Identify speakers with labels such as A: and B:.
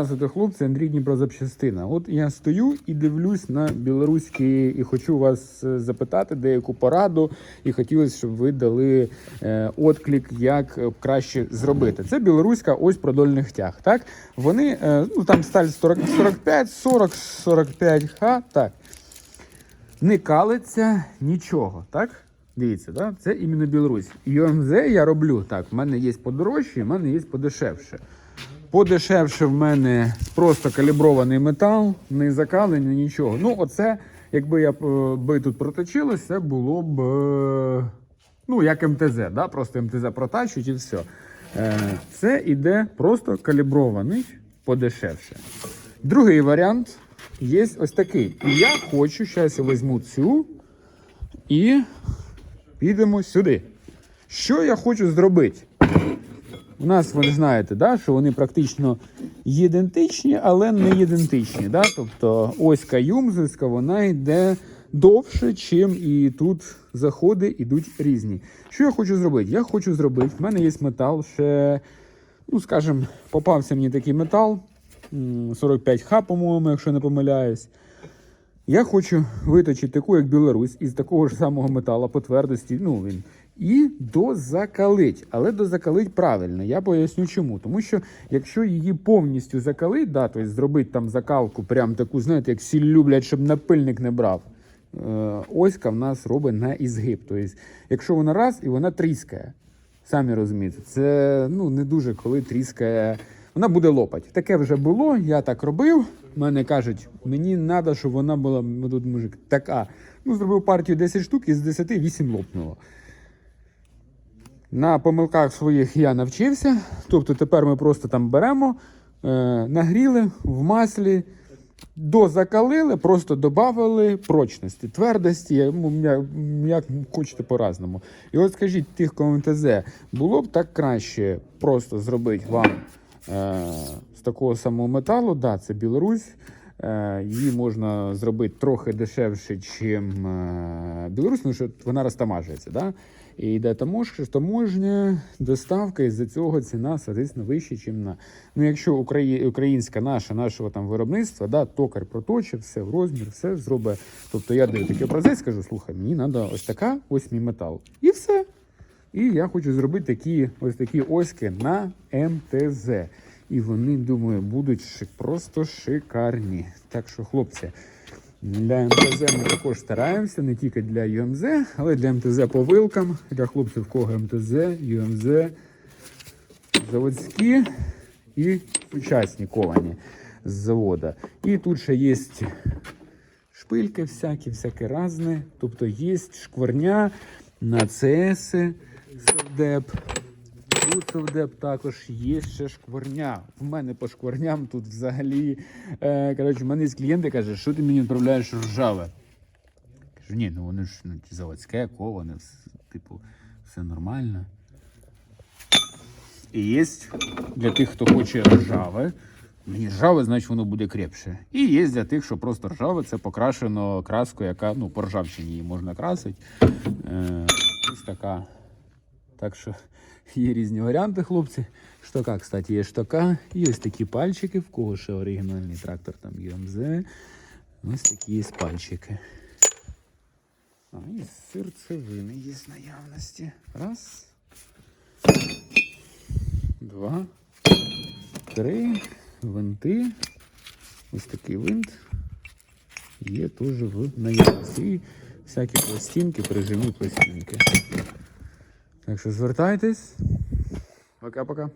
A: Здравствуйте, хлопці, Андрій Дніпрозапчастина. От я стою і дивлюсь на білоруські, і хочу вас е, запитати деяку пораду, і хотілося, щоб ви дали е, отклик, як е, краще зробити. Це білоруська ось продольних тяг. Так вони е, ну там сталь 40, 45, 40, 45 х. Так не калиться нічого, так? Дивіться, да? це іменно Білорусь. ЮМЗ я роблю так. В мене є подорожче, в мене є подешевше. Подешевше в мене просто калібрований метал, не закалення, нічого. Ну, оце, якби я е, би тут проточилось, це було б е, ну, як МТЗ, да? просто МТЗ протачують і все. Е, Це іде просто калібрований подешевше. Другий варіант є ось такий. Я хочу, зараз я візьму цю і підемо сюди. Що я хочу зробити? У нас, ви знаєте, да, що вони практично ідентичні, але не ідентичні. Да? Тобто оська юмзельська, вона йде довше, чим і тут заходи йдуть різні. Що я хочу зробити? Я хочу зробити, в мене є метал, ще, ну скажімо, попався мені такий метал, 45Х, по-моєму, якщо не помиляюсь. Я хочу виточити таку, як Білорусь, із такого ж самого металу по твердості. Ну він і дозакалить. Але дозакалить правильно. Я поясню чому. Тому що якщо її повністю закалить, да, тобто зробити там закалку, прям таку, знаєте, як сіль люблять, щоб напильник не брав. е, Оська в нас робить на ізгиб. Тобто, якщо вона раз і вона тріскає. Самі розумієте, це ну не дуже коли тріскає. Вона буде лопать. Таке вже було, я так робив. Мене кажуть, мені треба, щоб вона була. ну, Тут мужик така. Ну, зробив партію 10 штук, і з 10 8 лопнуло. На помилках своїх я навчився. Тобто тепер ми просто там беремо, е, нагріли в маслі, дозакалили, просто додали прочності, твердості, ну, як хочете по-разному. І от скажіть тих, кому МТЗ, було б так краще просто зробити вам е, з такого самого металу, да, це Білорусь. Е, Її можна зробити трохи дешевше, ніж Білорусь, тому що вона розтамажується. Да? І йде тамож, таможня, доставка, і з-за цього ціна, соответственно, вища, ніж на. Ну, якщо українська наша, нашого там виробництва, да, токар проточив, все в розмір, все зробить. Тобто я даю такий образець, скажу, слухай, мені треба ось така, ось мій метал. І все. І я хочу зробити такі ось такі оськи на МТЗ. І вони, думаю, будуть просто шикарні. Так що, хлопці, для МТЗ ми також стараємося, не тільки для ЮМЗ, але для МТЗ по вилкам, для хлопців, кого МТЗ, ЮМЗ, заводські і сучасні ковані з завода. І тут ще є шпильки всякі, всяке різне. Тобто є шкварня на ЦС, совдеп. Тут совдеп також є ще шкварня. В мене по шкварням тут взагалі. Е, коротше, в мене є клієнти каже, що ти мені відправляєш ржаве. Кажу, ні, ну вони ж ну, заводське, коване, типу, все нормально. І є для тих, хто хоче ржаве. Мені ржаве, значить воно буде крепше. І є для тих, що просто ржаве, це покрашено краскою, яка ну, по ржавчині її можна красити. Е, ось така. Так що є різні варіанти, хлопці. Штока, кстати, є штока. І ось такі пальчики, в кого ще оригінальний трактор там ЮМЗ. Ось такі є пальчики. А, і серцевини є в наявності. Раз. Два. Три. Винти. Ось такий винт. Є теж в наявності. І всякі пластинки, прижимні пластинки. Так що звертайтесь. Пока-пока.